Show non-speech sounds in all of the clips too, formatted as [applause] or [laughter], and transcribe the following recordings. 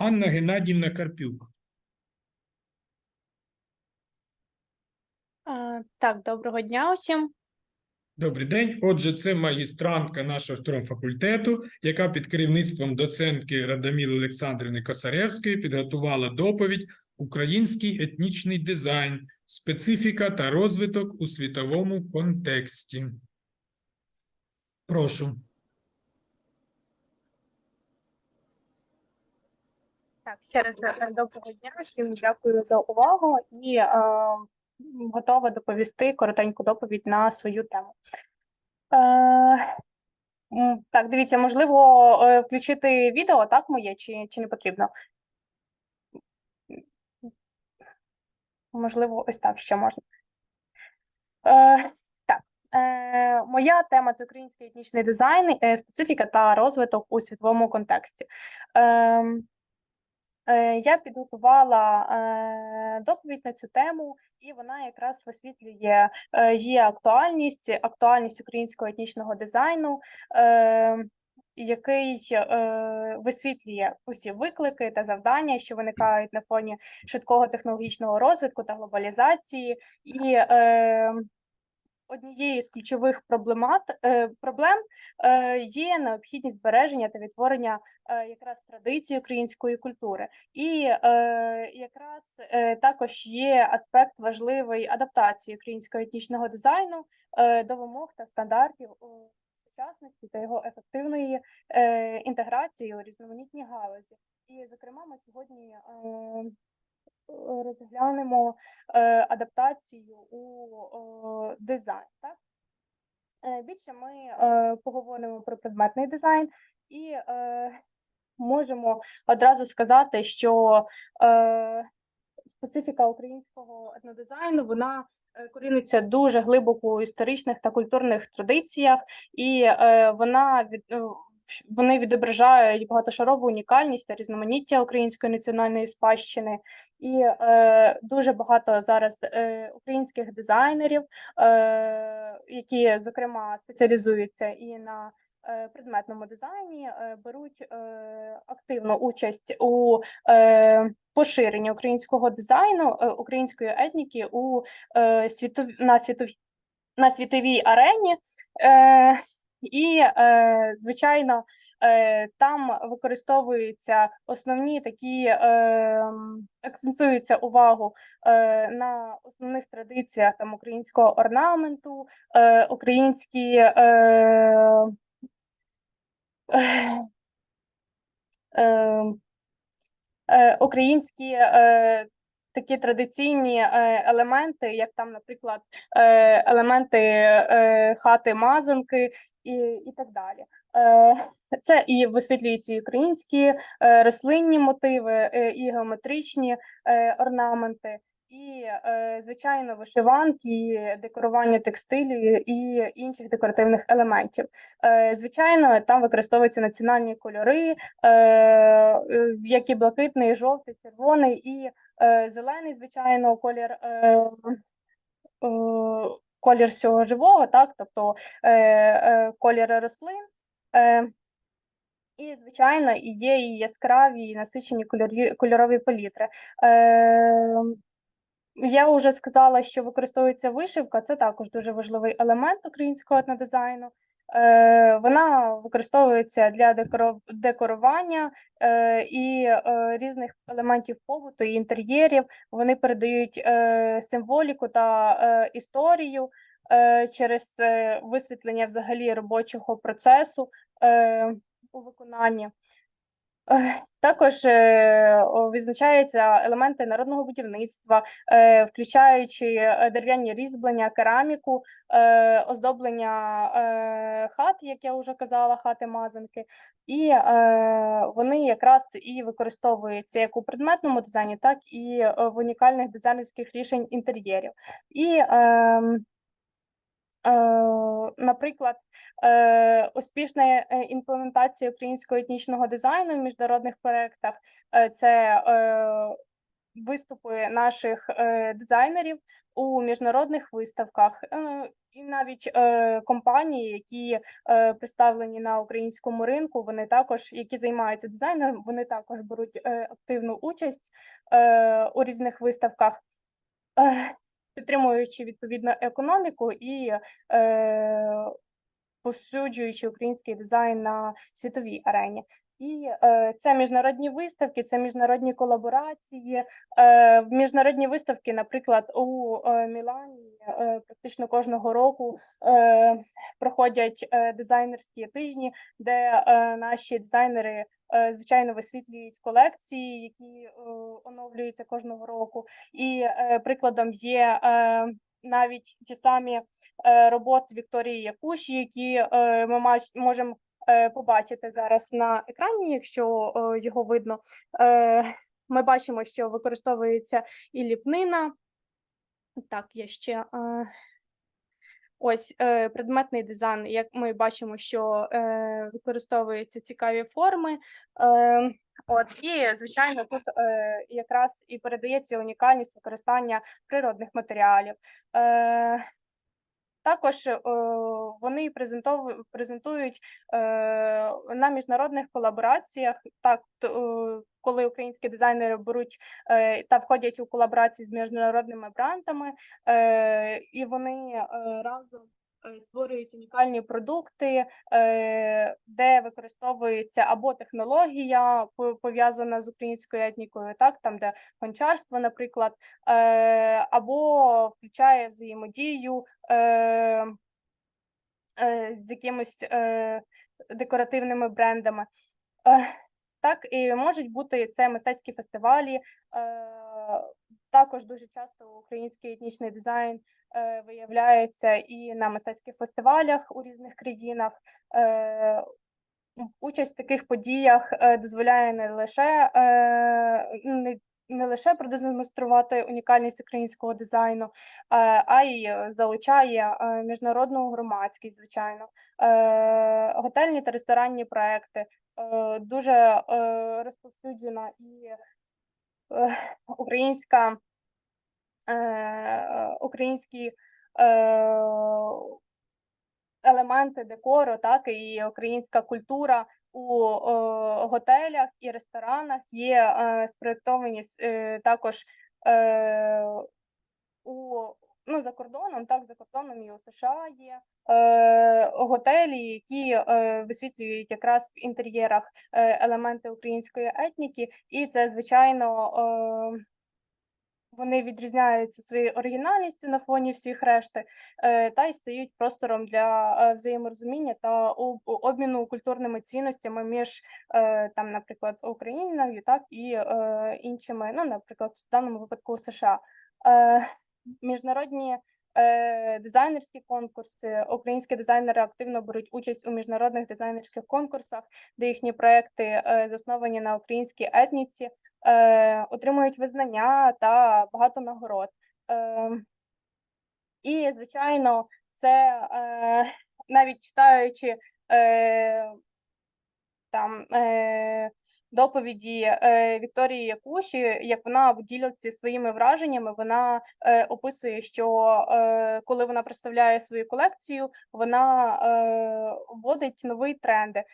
Анна Геннадівна Карпюк. Так, доброго дня усім. Добрий день. Отже, це магістрантка нашого факультету, яка під керівництвом доцентки Радоміли Олександрівни Косаревської підготувала доповідь Український етнічний дизайн, специфіка та розвиток у світовому контексті. Прошу. Так, ще раз е, доброго дня. Всім дякую за увагу і е, готова доповісти коротеньку доповідь на свою тему. Е, так, дивіться, можливо, е, включити відео, так, моє, чи, чи не потрібно? Можливо, ось так ще можна. Е, так, е, моя тема це український етнічний дизайн, е, специфіка та розвиток у світовому контексті. Е, е, я підготувала е, доповідь на цю тему, і вона якраз висвітлює е, її актуальність, актуальність українського етнічного дизайну. Е, який е, висвітлює усі виклики та завдання, що виникають на фоні швидкого технологічного розвитку та глобалізації, і е, однією з ключових проблемат, е, проблем е, є необхідність збереження та відтворення е, якраз традицій української культури. І якраз також є аспект важливий адаптації українського етнічного дизайну до вимог та стандартів сучасності та його ефективної інтеграції у різноманітні галузі. І, зокрема, ми сьогодні розглянемо е, адаптацію у дизайн. Так? Е, Більше ми е, поговоримо про предметний дизайн і можемо одразу сказати, що специфіка українського етнодизайну вона коріниться дуже глибоко у історичних та культурних традиціях, і вона від вони відображають багатошарову унікальність та різноманіття української національної спадщини. І е, дуже багато зараз е, українських дизайнерів, е, які, зокрема, спеціалізуються і на е, предметному дизайні, е, беруть е, активну участь у е, поширенні українського дизайну, е, української етніки у е, світов... на світовій на світовій арені. Е, і, е, звичайно, е, там використовуються основні такі, е, м, акцентується увагу е, на основних традиціях там українського орнаменту, українські е, е, е, українські такі традиційні е, елементи, як там, наприклад, е, елементи е, хати мазанки і, і так далі. Це і висвітлюються і українські рослинні мотиви, і геометричні орнаменти. І, е, звичайно, вишиванки, декорування текстилю і інших декоративних елементів. Е, Звичайно, там використовуються національні кольори, е, як і блакитний, жовтий, червоний і зелений, звичайно, колір. Колір всього живого, так, тобто колір рослин. І, звичайно, і є і яскраві, і насичені кольорові палітри. Я вже сказала, що використовується вишивка, це також дуже важливий елемент українського етнодизайну. Е, вона використовується для декорування е, і е, різних елементів побуту і інтер'єрів. Вони передають е, символіку та е, історію е, через е, висвітлення взагалі робочого процесу е, у виконанні. Також е, о, відзначаються елементи народного будівництва, е, включаючи е, дерев'яні різьблення, кераміку, оздоблення хат, як я вже казала, хати мазанки, і вони якраз і використовуються як у предметному дизайні, так і в унікальних дизайнерських рішень інтер'єрів. І, ем, наприклад, е, успішна е, імплементація українського етнічного дизайну в міжнародних проєктах е, це е, виступи наших е, дизайнерів у міжнародних виставках. Е, І навіть е, компанії, які е, представлені на українському ринку, вони також, які займаються дизайном, вони також беруть е, активну участь е, у різних виставках, е, підтримуючи відповідно економіку і е, посуджуючи український дизайн на світовій арені. І е, це міжнародні виставки, це міжнародні колаборації. Е, міжнародні виставки, наприклад, у е, Мілані е, практично кожного року е, проходять е, дизайнерські тижні, де е, наші дизайнери е, звичайно висвітлюють колекції, які е, оновлюються кожного року. І е, прикладом є е, навіть ті самі е, роботи Вікторії Якуші, які е, ми можемо побачити зараз на екрані, якщо е, його видно. Е, Ми бачимо, що використовується і ліпнина. Так, є ще е, ось е, предметний дизайн. Як ми бачимо, що е, використовуються цікаві форми. Е, От і звичайно, тут е, якраз і передається унікальність використання природних матеріалів. Е, також е, вони презентують е, на міжнародних колабораціях. Так, то, е, коли українські дизайнери беруть та входять у колаборації з міжнародними брендами, і вони разом створюють унікальні продукти, е, де використовується або технологія пов'язана з українською етнікою, так там де гончарство, наприклад, е, або включає взаємодію е, е, з якимось е, декоративними брендами. Е, так, і можуть бути це мистецькі фестивалі. Також дуже часто український етнічний дизайн е, виявляється і на мистецьких фестивалях у різних країнах. Е, Участь в таких подіях е, дозволяє не лише е, не, не лише продемонструвати унікальність українського дизайну, е, а й залучає е, міжнародну громадськість, звичайно, Е, готельні та ресторанні проекти. Е, Дуже е, розповсюджена і українська е, українські е, елементи декору, так і українська культура у е, готелях і ресторанах є спроєктовані також у ну за кордоном, так за кордоном і у США є е, готелі, які е, висвітлюють якраз в інтер'єрах е, елементи української етніки, і це звичайно. Е, вони відрізняються своєю оригінальністю на фоні всіх решти, е, та й стають простором для е, взаєморозуміння та обміну культурними цінностями між там, наприклад, Україною, так і іншими, ну, наприклад, в даному випадку США. Міжнародні е, дизайнерські конкурси, українські дизайнери активно беруть участь у міжнародних дизайнерських конкурсах, де їхні проекти е, засновані на українській етніці, е, отримують визнання та багато нагород. Е, і, звичайно, це е, навіть читаючи е, там е, доповіді е, Вікторії Якуші, як вона ділиться своїми враженнями, вона е, описує, що е, коли вона представляє свою колекцію, вона вводить нові тренди.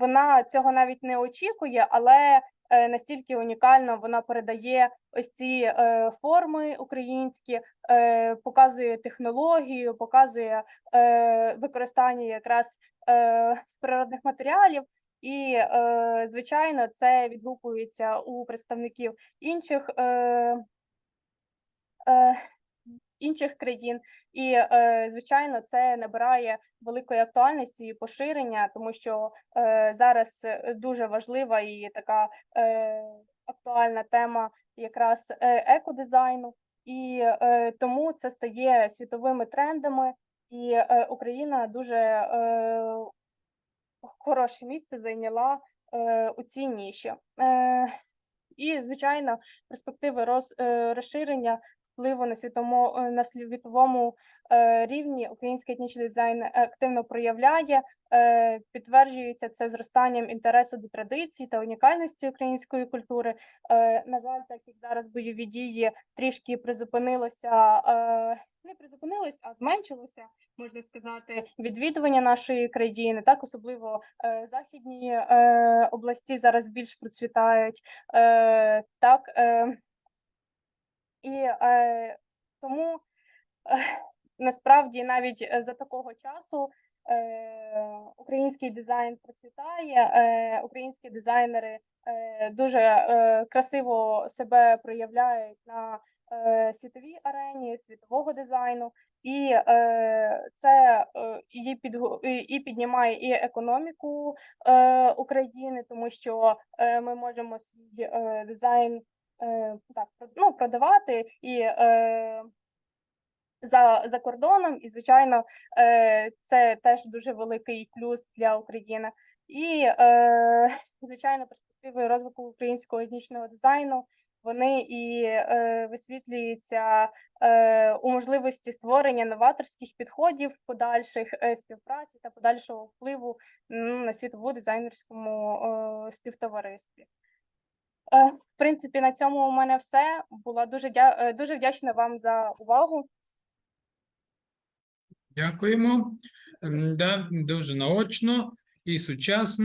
Вона цього навіть не очікує, але настільки унікально вона передає ось ці форми українські, показує технологію, показує використання якраз природних матеріалів. І, е, звичайно, це відгукується у представників інших е, е, інших країн, і звичайно, це набирає великої актуальності і поширення, тому що зараз дуже важлива і така актуальна тема якраз екодизайну, і тому це стає світовими трендами, і Україна дуже хороше місце зайняла е, у цій ніші. Е, і, звичайно, перспективи роз, е, розширення впливу на світовому, е, на світовому е, рівні український етнічний дизайн активно проявляє. Е, Підтверджується це зростанням інтересу до традицій та унікальності української культури. Е, На жаль, так як зараз бойові дії трішки призупинилося, е, не призупинилось, а зменшилося, можна сказати, відвідування нашої країни. Так, особливо е, західні е, області зараз більш процвітають. Е, Так, е, і е, тому е, насправді навіть е, за такого часу е, український дизайн процвітає, е, українські дизайнери е, дуже е, красиво себе проявляють на е, світовій арені світового дизайну, і е, це е, і, і, і піднімає і економіку е, України, тому що е, ми можемо свій е, дизайн е, так ну, продавати і е, за, за кордоном, і звичайно, е, це теж дуже великий плюс для України. І е, [laughs] звичайно, перспективи розвитку українського етнічного дизайну вони і е, висвітлюються е, у можливості створення новаторських підходів, подальших е, співпраці та подальшого впливу м, на світову дизайнерському е, співтоваристві. Е, В принципі, на цьому у мене все. Була дуже дя... е, дуже вдячна вам за увагу. Дякуємо. Да, дуже наочно і сучасно.